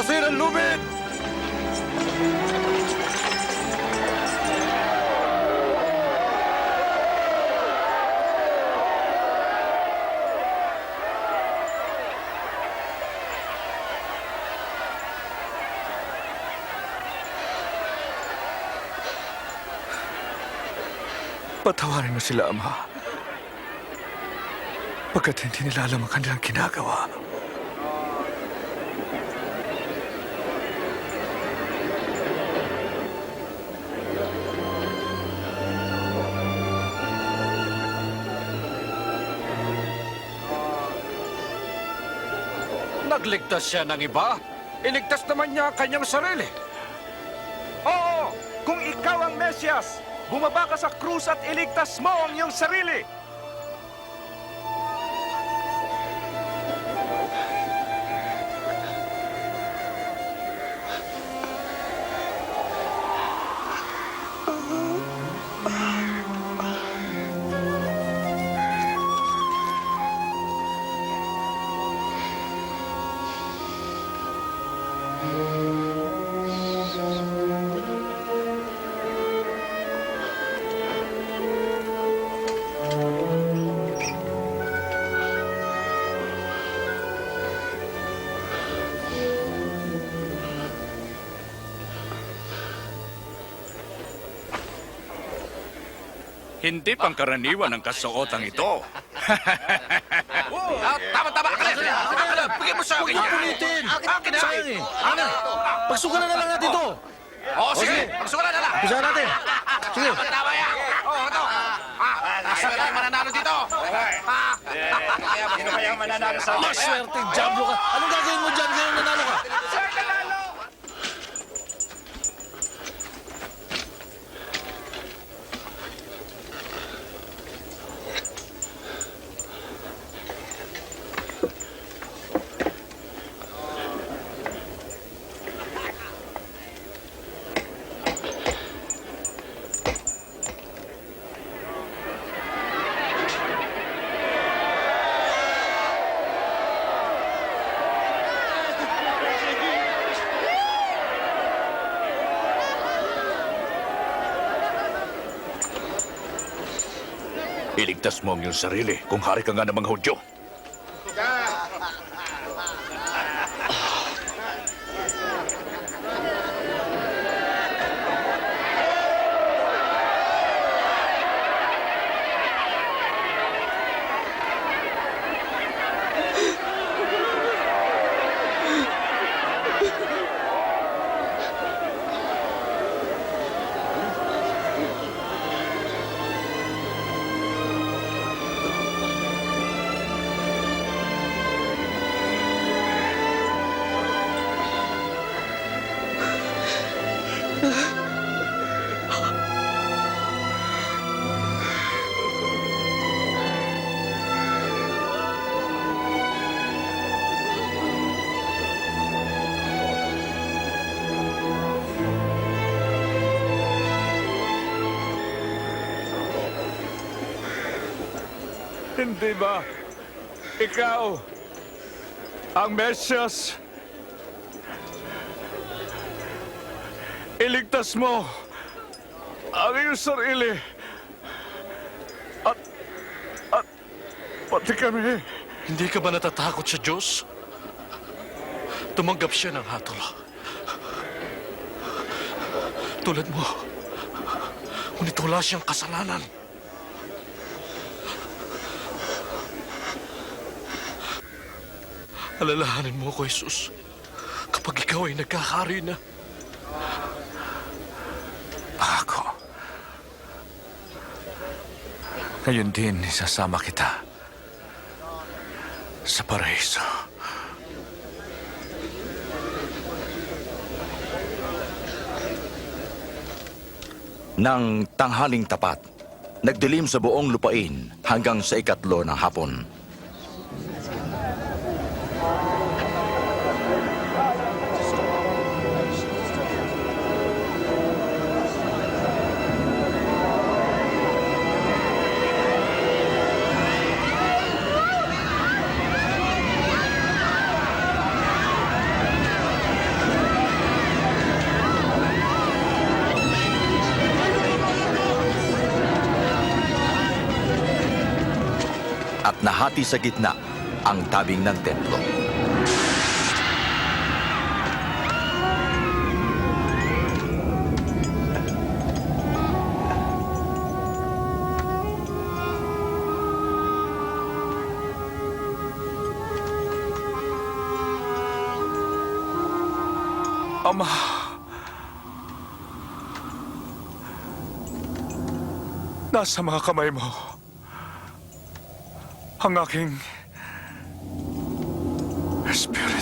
Palasin ang lubid! Patawarin mo sila, Ama. Pagkat hindi Nagligtas siya ng iba. Iligtas naman niya ang kanyang sarili. Oo! Kung ikaw ang Mesyas, bumaba ka sa krus at iligtas mo ang iyong sarili! Hindi pangkaraniwan ang kasuotang ito. Ah, tama, tama. Akin. Akin na. Bigyan mo sa akin. Huwag punitin! Akin na. Sayang eh! Ano na? Pagsukan na lang natin to! Oo, sige. Pagsukan na lang. Usahan natin! Sige! Tama, tama yan. Oo, ito. Ah, swerte yung mananalo dito. Ah, Sino kaya ang mananalo sa Maswerte! Jablo ka! Anong gagawin mo dyan? Ganyan nanalo ka! Iligtas mo ang iyong sarili kung hari ka nga ng mga Hudyo. Hindi ba? Ikaw, ang Mesyas. Iligtas mo ang iyong sarili. At, at, pati kami. Hindi ka ba natatakot sa Diyos? Tumanggap siya ng hatol. Tulad mo. Ngunit wala siyang kasalanan. Alalahanin mo ko, Jesus. Kapag ikaw ay nagkakari na. Ako. Ngayon din, isasama kita sa paraiso. Nang tanghaling tapat, nagdilim sa buong lupain hanggang sa ikatlo ng hapon. Nahati sa gitna ang tabing ng templo. Ama. Nasa mga kamay mo I'm knocking. It's beautiful.